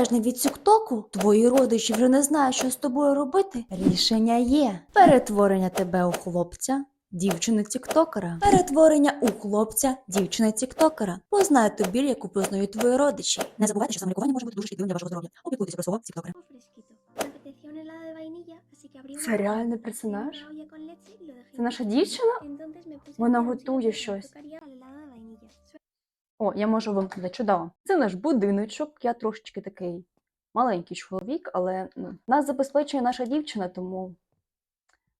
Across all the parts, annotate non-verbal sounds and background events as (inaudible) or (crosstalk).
залежний від тіктоку, твої родичі вже не знають, що з тобою робити. Рішення є: перетворення тебе у хлопця. Дівчини тіктокера, перетворення у хлопця, дівчини тіктокера. Познай ту біль, яку познають твої родичі. Не забувайте, що самолікування може бути дуже шкідливим для вашого здоров'я. Опікуйтесь про свого тіктокера. Це реальний персонаж? Це наша дівчина? Вона готує щось. О, я можу вимкнути чудово. Це наш будиночок. Я трошечки такий маленький чоловік, але ну, нас забезпечує наша дівчина, тому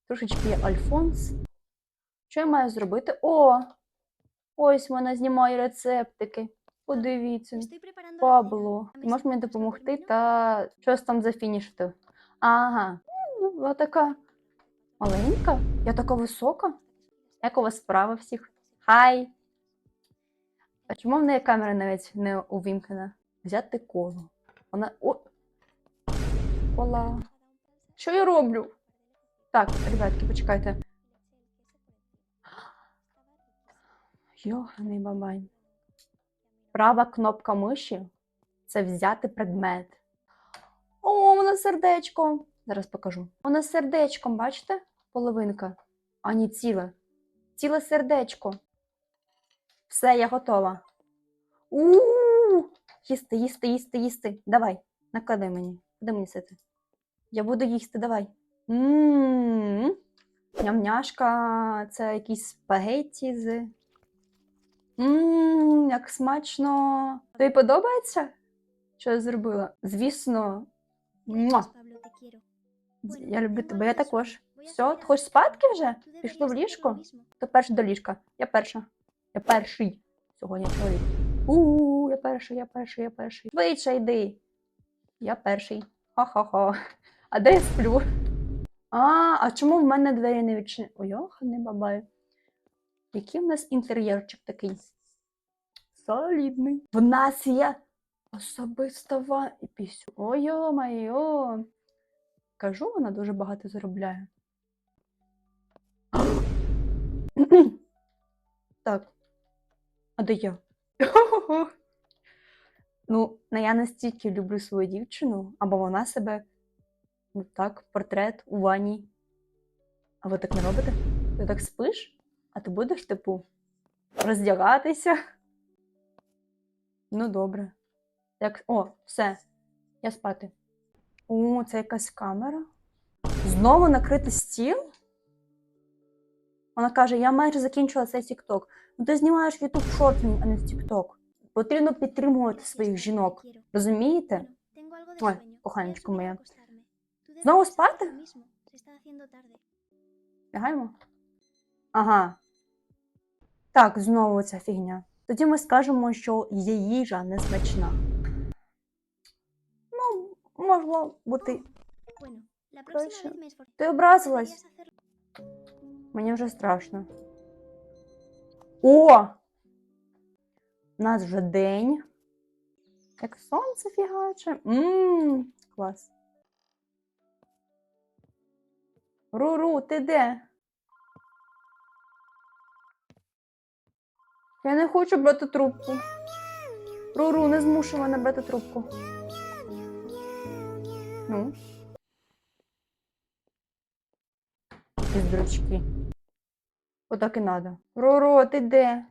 трошечки Альфонс. Що я маю зробити? О! Ось вона знімає рецептики. Подивіться. Пабло, ти можеш мені допомогти та щось там зафінішити? Ага, ну, вона така маленька, я така висока. Як у вас справа всіх? Хай! А чому в неї камера навіть не увімкнена? Взяти коло. Вона. О! Кола. Що я роблю? Так, ребятки, почекайте. Йоханий бабай. Права кнопка миші це взяти предмет. О, воно сердечко. Зараз покажу. Воно з сердечком, бачите? Половинка. А ні, ціле. Ціле сердечко. Все, я готова. У-у-у! Їсти, їсти, їсти, їсти. Давай, накладай мені. Куди мені сити? Я буду їсти, давай. М-м-м. Ням-няшка, це якісь спагетті з. Ммм, як смачно. Тобі подобається? Що я зробила? Звісно. Муа. Я люблю тебе, я також. Все, ти хочеш спадки вже? Пішло в ліжко? Хто перший до ліжка? Я перша. Я перший. Сьогодні чоловік. У, я перший, я перший, я перший. Швидше йди. Я перший. Ха-ха-ха. А де я сплю? А, а чому в мене двері не відчинені? Ой, не бабай. Який в нас інтер'єрчик такий? Солідний. В нас є особиста ва... пісню. Ой, майо. Кажу, вона дуже багато заробляє. (clears throat) Так. А де я? ну, я настільки люблю свою дівчину, або вона себе. Ну так, портрет у ванні. А ви так не робите? Ти так спиш? А ти будеш, типу, роздягатися? Ну, добре. Як... О, все. Я спати. О, це якась камера. Знову накрити стіл? Вона каже: я майже закінчила цей TikTok. Ну ти знімаєш YouTube шортинг, а не TikTok. Потрібно підтримувати своїх жінок. Розумієте? Ой. Коханечко моя. Знову спати? Лягаємо? Ага. Так, знову ця фігня. Тоді ми скажемо, що її їжа не смачна. Ну, могло бути. Esforzaré. Ти образилась? Мені вже страшно. О! У нас вже день. Як сонце фігаче. Ммм, клас. Руру, ти де? Я не хочу брати трубку. Руру, не змушуй мене брати трубку. Ну. Якісь дурачки. Отак і надо. Роро, ти де?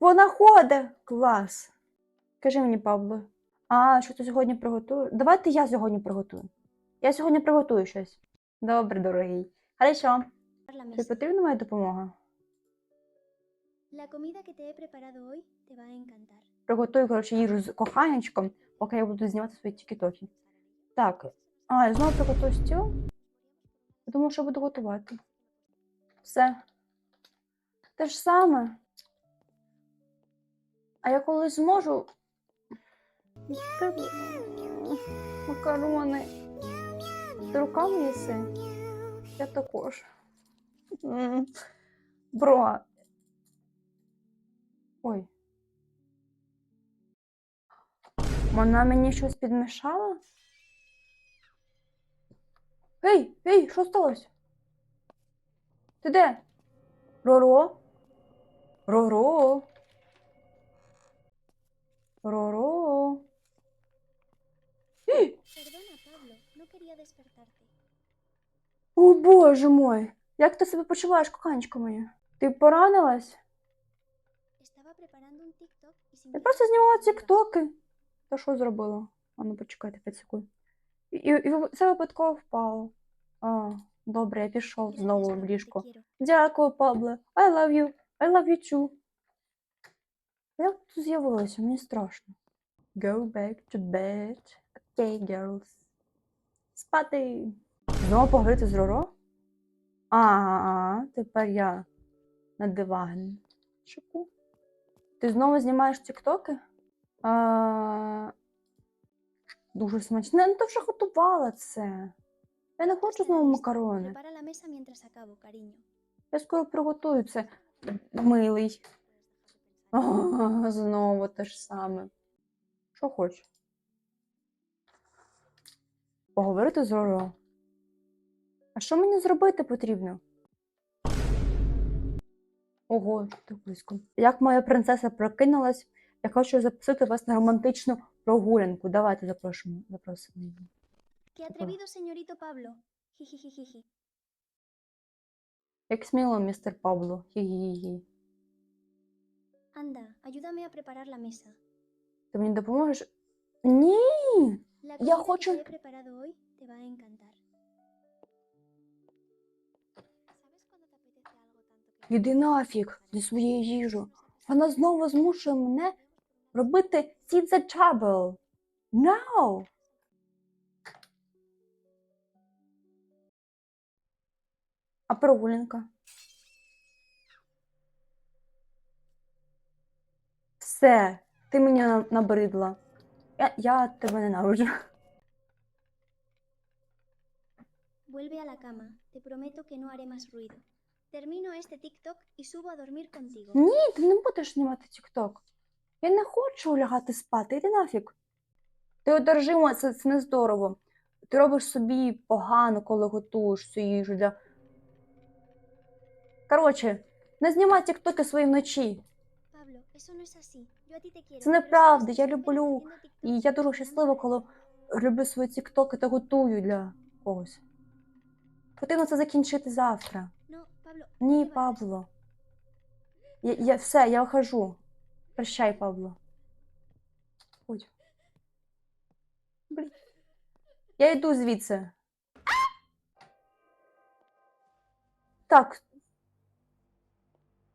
Вона ходить! Клас. Кажи мені, Павло. А, що ти сьогодні приготуєш? Давайте я сьогодні приготую. Я сьогодні приготую щось. Добре, дорогий. Хорошо. Тобі потрібна моя допомога? La comida que te he preparado hoy te va a encantar. Приготую, коротше, їжу з коханечком, поки я буду знімати свої тікітоки. Так. А, я знову приготую стіл. Я думаю, що буду готувати. Все. Те ж саме. А я коли зможу. Макарони. Ти руками їси? Я також. Бро. Ой. Вона мені щось підмішала? Ей, ей, що сталося? Ти де? Роро? Роро? Роро? О боже мой! Як ти себе почуваєш, коханечко моє? Ти поранилась? Estaba Я просто знімала тіктоки. Та що зробила? А ну почекайте 5 секунд. І, і, і це випадково впало. А, добре, я пішов знову в ліжко. Дякую, Пабле. I love you. I love you too. Як тут з'явилося? Мені страшно. Go back to bed. Okay, girls. Спати. Знову поговорити з Роро? Ага, тепер я на диванчику. Ти знову знімаєш тіктоки? А... Дуже смачно. Ну, ти вже готувала це. Я не хочу знову макарони. Я скоро приготую це. Милий. А, знову те ж саме. Що хочеш? Поговорити з Роро. А що мені зробити потрібно? Ого, так близько. Як моя принцеса прокинулась, я хочу запросити вас на романтичну прогулянку. Давайте. Запросимо її. ¡Qué atrevido, señorito Pablo! Jijijijiji. Як сміло, містер Пабло. Хі-хі-хі. Anda, ayúdame a preparar la mesa. Ти мені допоможеш? Ні! La comida que te he preparado hoy te va a encantar. ¿Sabes cuando te apetece algo tanto que Іди нафіг зі своєю їжу. Вона знову змушує мене робити Seed the No! А прогулянка? Все, ти мені набридла. Я, я тебе ненавиджу. Vuelve a la cama. Te prometo que no haré más ruido. Termino este TikTok y subo a dormir contigo. Ні, ти не будеш знімати TikTok. Я не хочу лягати спати, йди нафіг. Ти одержима, це, це не здорово. Ти робиш собі погано, коли готуєш цю їжу для. Коротше, не знімай тіктоки свої вночі. Це неправда, я люблю. І я дуже щаслива, коли роблю свої тіктоки та готую для когось. Потрібно це закінчити завтра. Ні. Пабло. Я, я все, я вхожу. Прощай, Пабло. Ой. Блін. Я йду звідси. Так.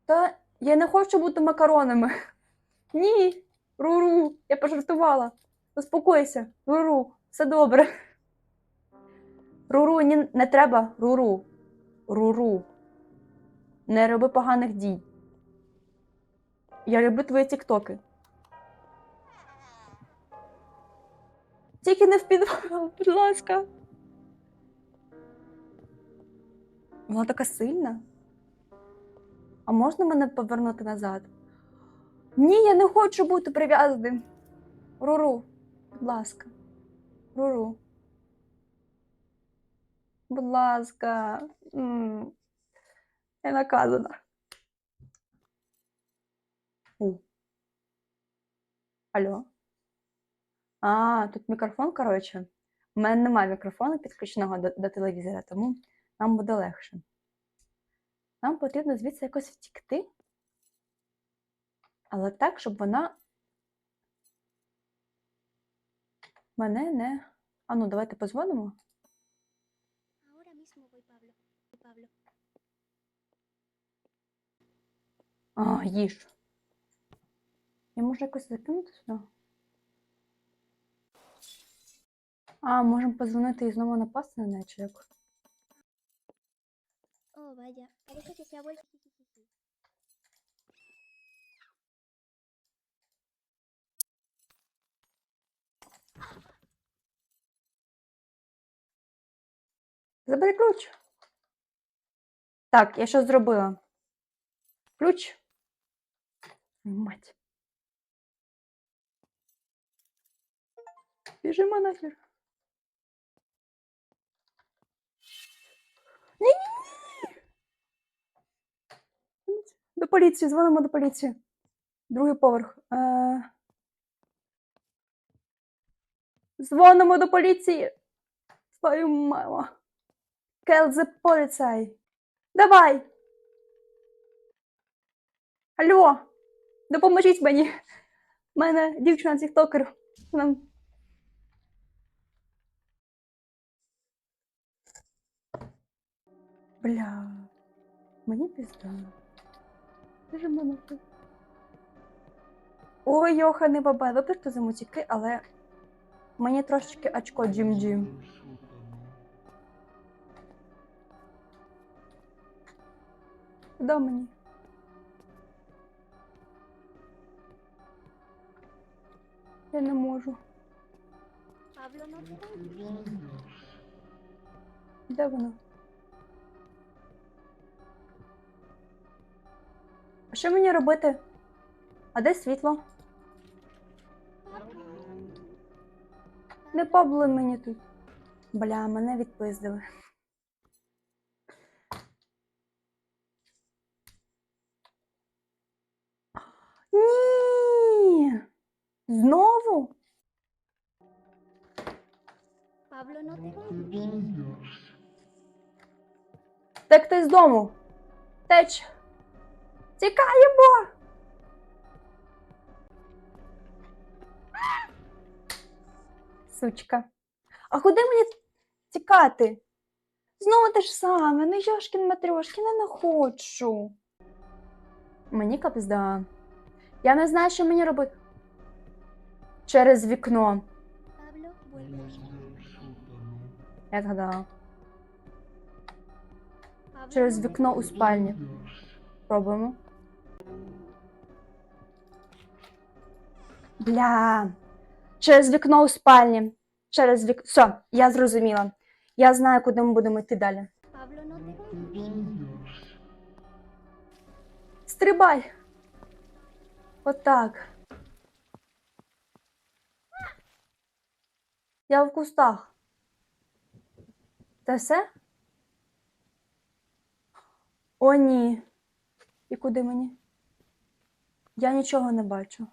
Та я не хочу бути макаронами. Ні. Руру, я пожартувала. Заспокойся. Руру, все добре. Руру, ні, не треба. Руру. Руру. Не роби поганих дій. Я люблю твої тіктоки. Тільки не в підвал, будь ласка. Вона така сильна. А можна мене повернути назад? Ні, я не хочу бути прив'язаним. Руру, будь ласка. Руру. Будь ласка. Я наказана. У. Алло. А, тут мікрофон, коротше. У мене немає мікрофону підключеного до, до телевізора, тому нам буде легше. Нам потрібно звідси якось втікти. Але так, щоб вона мене не. А ну, давайте позвонимо. А, їж. Я можу якось закинути сюди. А, можемо позвонити і знову напасти на неї, чи як? Oh, vaya. Parece que se ha vuelto. jijijiji. Забери ключ. Так, я що зробила? Ключ. Ой, Мать. Біжимо нахер. Ні-ні-ні! Поліції, дзвонимо до поліції. Другий поверх. Е... Дзвонимо до поліції. Твою маму. Келзе поліцай. Давай. Алло, допоможіть мені. У мене дівчина тіктокер. Вона... Бля, мені пізда. В мене? Ой, Йоха, не баба, вибачте за мутіки, але мені трошечки очко джим-джим. Куди мені? Я не можу. Де воно? Що мені робити? А де світло? Не Пабло мені тут. Бля, мене відпиздили. Ні! Знову? No te vayas. Так ти з дому. Теч. Тікаємо. Сучка. А куди мені тікати? Знову те ж саме, ну Йошкін Матрьошкін, я не хочу. Мені капзда. Я не знаю, що мені робити. Через вікно. Я згадала. Через вікно у спальні. Пробуємо. Бля. Через вікно у спальні. Через вік... Все, я зрозуміла. Я знаю, куди ми будемо йти далі. Vayas. Стрибай. Отак. Я в кустах. Це все? О, ні. І куди мені? Я нічого не бачу.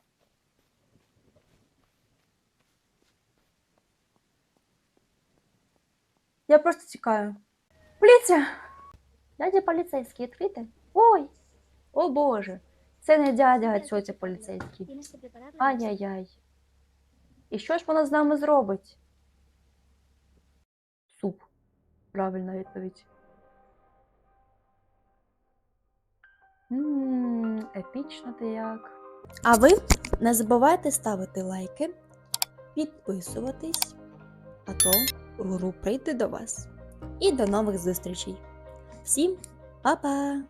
Я просто тікаю. Поліція! Дядя поліцейський, відкрити? Ой! О Боже! Це не дядя, а тьотя поліцейський. Ай-яй-яй. І що ж вона з нами зробить? Суп. Правильна відповідь. Ммм, епічно ти як. А ви не забувайте ставити лайки, підписуватись, а то гру прийде до вас. І до нових зустрічей. Всім па-па!